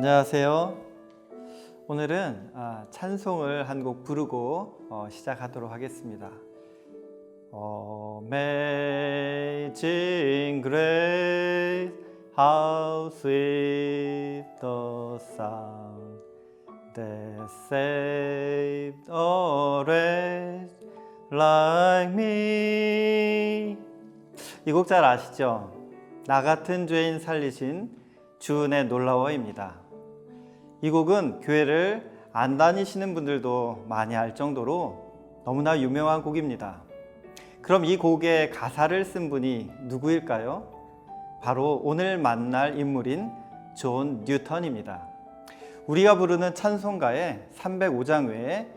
안녕하세요. 오늘은 아, 찬송을 한 곡 부르고 어, 시작하도록 하겠습니다. Amazing grace, how sweet the sound that saved a wretch like me. 이 곡 잘 아시죠? 나 같은 죄인 살리신 주은의 놀라워입니다. 이 곡은 교회를 안 다니시는 분들도 많이 알 정도로 너무나 유명한 곡입니다. 그럼 이 곡의 가사를 쓴 분이 누구일까요? 바로 오늘 만날 인물인 존 뉴턴입니다. 우리가 부르는 찬송가의 305장 외에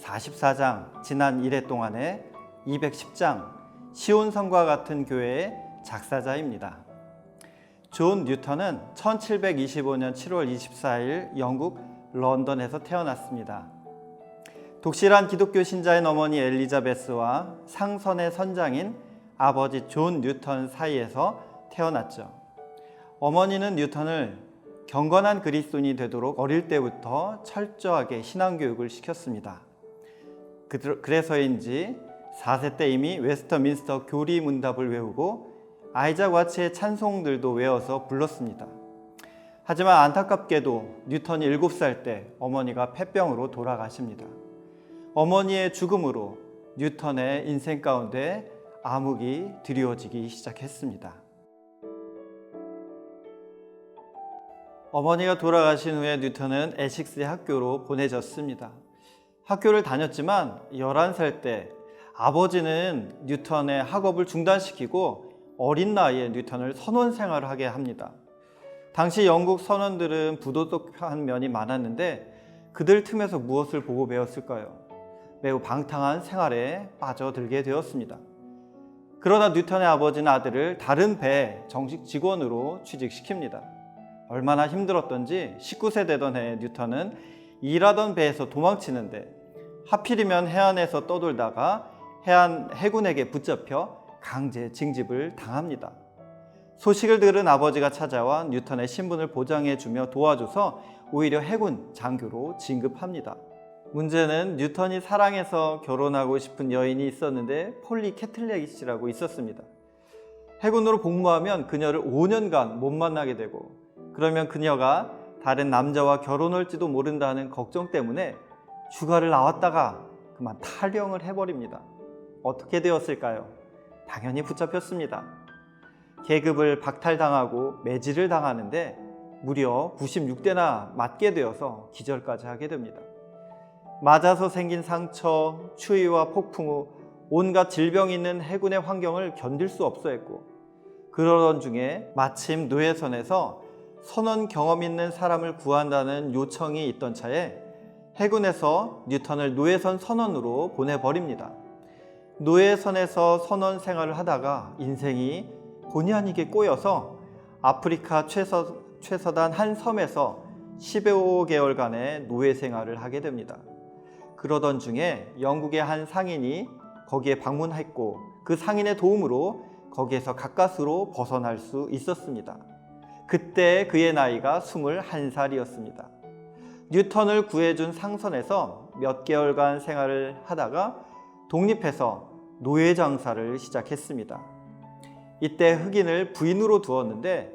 44장 지난 1회 동안에 210장 시온성과 같은 교회의 작사자입니다. 존 뉴턴은 1725년 7월 24일 영국 런던에서 태어났습니다. 독실한 기독교 신자인 어머니 엘리자베스와 상선의 선장인 아버지 존 뉴턴 사이에서 태어났죠. 어머니는 뉴턴을 경건한 그리스도인이 되도록 어릴 때부터 철저하게 신앙 교육을 시켰습니다. 그- 그래서인지 4세 때 이미 웨스터민스터 교리 문답을 외우고 아이작 와치의 찬송들도 외워서 불렀습니다. 하지만 안타깝게도 뉴턴이 7살 때 어머니가 폐병으로 돌아가십니다. 어머니의 죽음으로 뉴턴의 인생 가운데 암흑이 드리워지기 시작했습니다. 어머니가 돌아가신 후에 뉴턴은 에식스의 학교로 보내졌습니다. 학교를 다녔지만 11살 때 아버지는 뉴턴의 학업을 중단시키고 어린 나이에 뉴턴을 선원 생활을 하게 합니다. 당시 영국 선원들은 부도덕한 면이 많았는데 그들 틈에서 무엇을 보고 배웠을까요? 매우 방탕한 생활에 빠져들게 되었습니다. 그러나 뉴턴의 아버지는 아들을 다른 배 정식 직원으로 취직시킵니다. 얼마나 힘들었던지 19세 되던 해 뉴턴은 일하던 배에서 도망치는데 하필이면 해안에서 떠돌다가 해안 해군에게 붙잡혀 강제 징집을 당합니다. 소식을 들은 아버지가 찾아와 뉴턴의 신분을 보장해 주며 도와줘서 오히려 해군 장교로 진급합니다. 문제는 뉴턴이 사랑해서 결혼하고 싶은 여인이 있었는데 폴리 캐틀렉이라고 있었습니다. 해군으로 복무하면 그녀를 5년간 못 만나게 되고 그러면 그녀가 다른 남자와 결혼할지도 모른다는 걱정 때문에 휴가를 나왔다가 그만 탈영을 해버립니다. 어떻게 되었을까요? 당연히 붙잡혔습니다. 계급을 박탈당하고 매질을 당하는데 무려 96대나 맞게 되어서 기절까지 하게 됩니다. 맞아서 생긴 상처, 추위와 폭풍 후 온갖 질병이 있는 해군의 환경을 견딜 수 없어 했고 그러던 중에 마침 노예선에서 선원 경험 있는 사람을 구한다는 요청이 있던 차에 해군에서 뉴턴을 노예선 선원으로 보내버립니다. 노예선에서 선원 생활을 하다가 인생이 본의 아니게 꼬여서 아프리카 최서, 최서단 한 섬에서 15개월간의 노예 생활을 하게 됩니다. 그러던 중에 영국의 한 상인이 거기에 방문했고 그 상인의 도움으로 거기에서 가까스로 벗어날 수 있었습니다. 그때 그의 나이가 21살이었습니다. 뉴턴을 구해준 상선에서 몇 개월간 생활을 하다가 독립해서 노예 장사를 시작했습니다. 이때 흑인을 부인으로 두었는데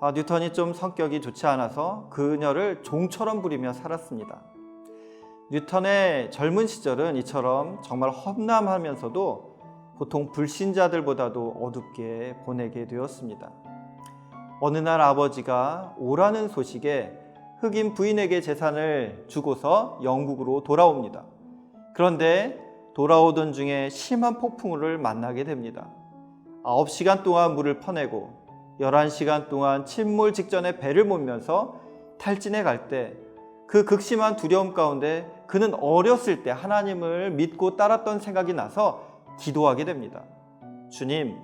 아, 뉴턴이 좀 성격이 좋지 않아서 그녀를 종처럼 부리며 살았습니다. 뉴턴의 젊은 시절은 이처럼 정말 험난하면서도 보통 불신자들보다도 어둡게 보내게 되었습니다. 어느 날 아버지가 오라는 소식에 흑인 부인에게 재산을 주고서 영국으로 돌아옵니다. 그런데 돌아오던 중에 심한 폭풍우를 만나게 됩니다. 9시간 동안 물을 퍼내고 11시간 동안 침몰 직전에 배를 몰면서 탈진해 갈 때 그 극심한 두려움 가운데 그는 어렸을 때 하나님을 믿고 따랐던 생각이 나서 기도하게 됩니다. 주님,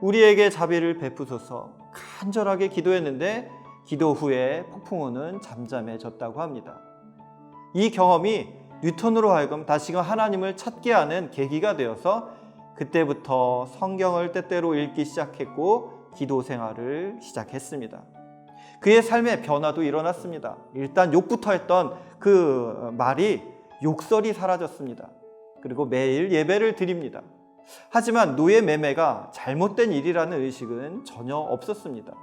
우리에게 자비를 베푸소서 간절하게 기도했는데 기도 후에 폭풍우는 잠잠해졌다고 합니다. 이 경험이 뉴턴으로 하여금 다시금 하나님을 찾게 하는 계기가 되어서 그때부터 성경을 때때로 읽기 시작했고 기도 생활을 시작했습니다. 그의 삶의 변화도 일어났습니다. 일단 욕부터 했던 그 말이 욕설이 사라졌습니다. 그리고 매일 예배를 드립니다. 하지만 노예 매매가 잘못된 일이라는 의식은 전혀 없었습니다.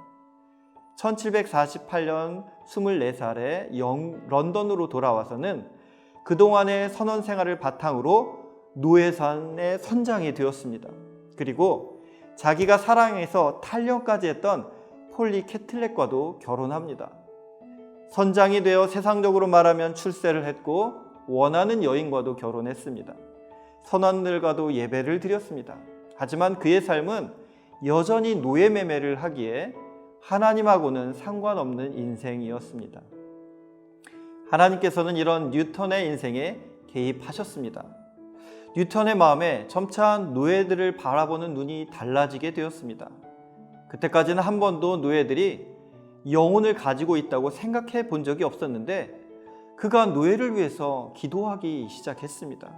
1748년 24살에 영, 런던으로 돌아와서는 그동안의 선원 생활을 바탕으로 노예산의 선장이 되었습니다. 그리고 자기가 사랑해서 탈령까지 했던 폴리 캐틀렛과도 결혼합니다. 선장이 되어 세상적으로 말하면 출세를 했고 원하는 여인과도 결혼했습니다. 선원들과도 예배를 드렸습니다. 하지만 그의 삶은 여전히 노예 매매를 하기에 하나님하고는 상관없는 인생이었습니다. 하나님께서는 이런 뉴턴의 인생에 개입하셨습니다. 뉴턴의 마음에 점차 노예들을 바라보는 눈이 달라지게 되었습니다. 그때까지는 한 번도 노예들이 영혼을 가지고 있다고 생각해 본 적이 없었는데 그가 노예를 위해서 기도하기 시작했습니다.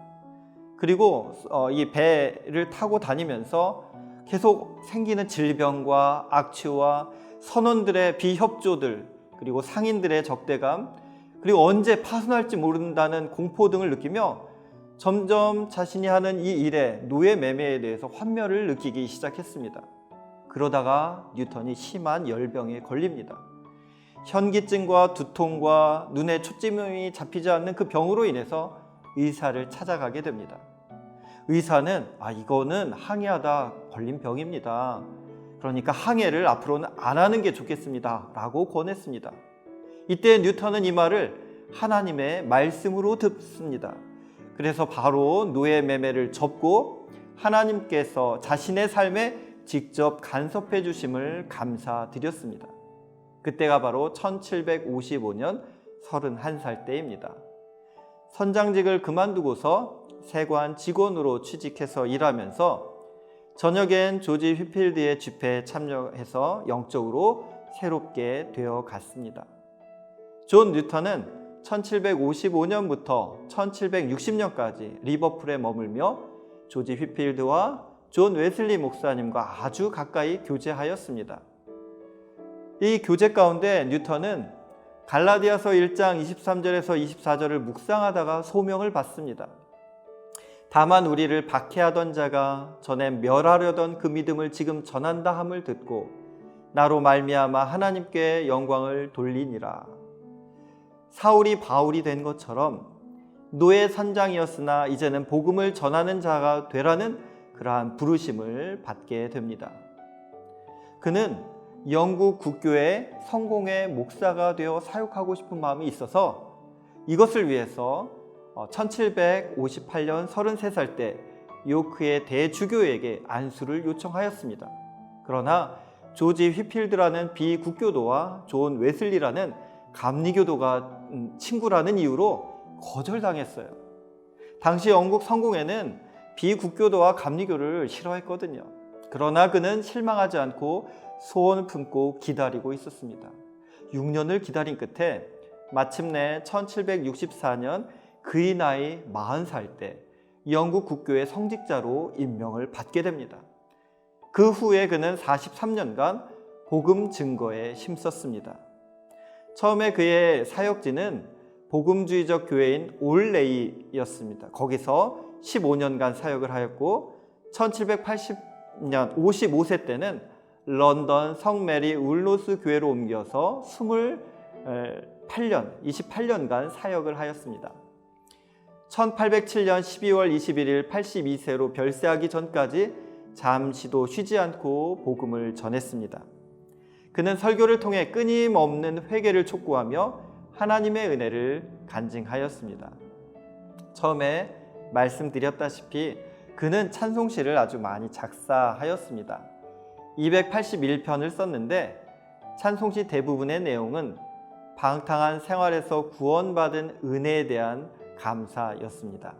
그리고 어, 이 배를 타고 다니면서 계속 생기는 질병과 악취와 선원들의 비협조들 그리고 상인들의 적대감 그리고 언제 파손할지 모른다는 공포 등을 느끼며 점점 자신이 하는 이 일에 노예 매매에 대해서 환멸을 느끼기 시작했습니다. 그러다가 뉴턴이 심한 열병에 걸립니다. 현기증과 두통과 눈에 초점이 잡히지 않는 그 병으로 인해서 의사를 찾아가게 됩니다. 의사는 아 이거는 항해하다 걸린 병입니다. 그러니까 항해를 앞으로는 안 하는 게 좋겠습니다라고 권했습니다. 이때 뉴턴은 이 말을 하나님의 말씀으로 듣습니다. 그래서 바로 노예 매매를 접고 하나님께서 자신의 삶에 직접 간섭해 주심을 감사드렸습니다. 그때가 바로 1755년 31살 때입니다. 선장직을 그만두고서 세관 직원으로 취직해서 일하면서 저녁엔 조지 휘필드의 집회에 참여해서 영적으로 새롭게 되어 갔습니다. 존 뉴턴은 1755년부터 1760년까지 리버풀에 머물며 조지 휘필드와 존 웨슬리 목사님과 아주 가까이 교제하였습니다. 이 교제 가운데 뉴턴은 갈라디아서 1장 23절에서 24절을 묵상하다가 소명을 받습니다. 다만 우리를 박해하던 자가 전에 멸하려던 그 믿음을 지금 전한다 함을 듣고 나로 말미암아 하나님께 영광을 돌리니라. 사울이 바울이 된 것처럼 노예 선장이었으나 이제는 복음을 전하는 자가 되라는 그러한 부르심을 받게 됩니다. 그는 영국 국교의 성공의 목사가 되어 사역하고 싶은 마음이 있어서 이것을 위해서 1758년 33살 때 요크의 대주교에게 안수를 요청하였습니다. 그러나 조지 휘필드라는 비국교도와 존 웨슬리라는 감리교도가 친구라는 이유로 거절당했어요. 당시 영국 성공회는 비국교도와 감리교를 싫어했거든요. 그러나 그는 실망하지 않고 소원을 품고 기다리고 있었습니다. 6년을 기다린 끝에 마침내 1764년 그의 나이 40살 때 영국 국교의 성직자로 임명을 받게 됩니다. 그 후에 그는 43년간 복음 증거에 힘썼습니다. 처음에 그의 사역지는 복음주의적 교회인 올레이였습니다. 거기서 15년간 사역을 하였고 1780년 55세 때는 런던 성메리 울로스 교회로 옮겨서 28년, 28년간 사역을 하였습니다. 1807년 12월 21일 82세로 별세하기 전까지 잠시도 쉬지 않고 복음을 전했습니다. 그는 설교를 통해 끊임없는 회개를 촉구하며 하나님의 은혜를 간증하였습니다. 처음에 말씀드렸다시피 그는 찬송시를 아주 많이 작사하였습니다. 281편을 썼는데 찬송시 대부분의 내용은 방탕한 생활에서 구원받은 은혜에 대한 감사였습니다.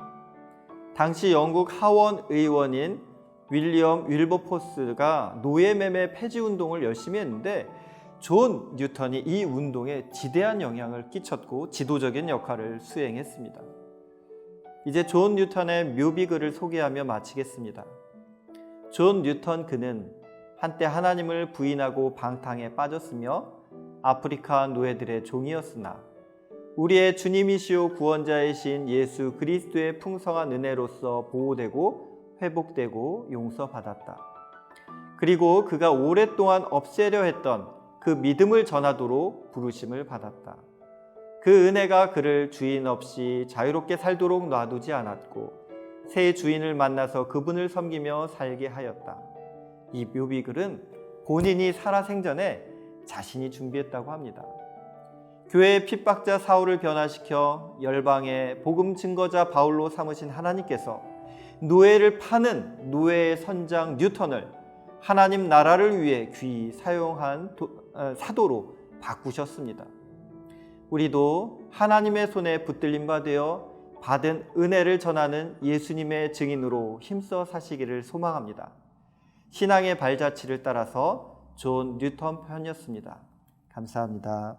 당시 영국 하원 의원인 윌리엄 윌버포스가 노예매매 폐지 운동을 열심히 했는데 존 뉴턴이 이 운동에 지대한 영향을 끼쳤고 지도적인 역할을 수행했습니다. 이제 존 뉴턴의 묘비글을 소개하며 마치겠습니다. 존 뉴턴 그는 한때 하나님을 부인하고 방탕에 빠졌으며 아프리카 노예들의 종이었으나 우리의 주님이시오 구원자이신 예수 그리스도의 풍성한 은혜로서 보호되고 회복되고 용서받았다. 그리고 그가 오랫동안 없애려 했던 그 믿음을 전하도록 부르심을 받았다. 그 은혜가 그를 주인 없이 자유롭게 살도록 놔두지 않았고 새 주인을 만나서 그분을 섬기며 살게 하였다. 이 묘비 글은 본인이 살아 생전에 자신이 준비했다고 합니다. 교회의 핍박자 사울을 변화시켜 열방의 복음 증거자 바울로 삼으신 하나님께서 노예를 파는 노예의 선장 뉴턴을 하나님 나라를 위해 귀히 사용한 도- 어, 사도로 바꾸셨습니다. 우리도 하나님의 손에 붙들림 바 되어 받은 은혜를 전하는 예수님의 증인으로 힘써 사시기를 소망합니다. 신앙의 발자취를 따라서 존 뉴턴 편이었습니다. 감사합니다.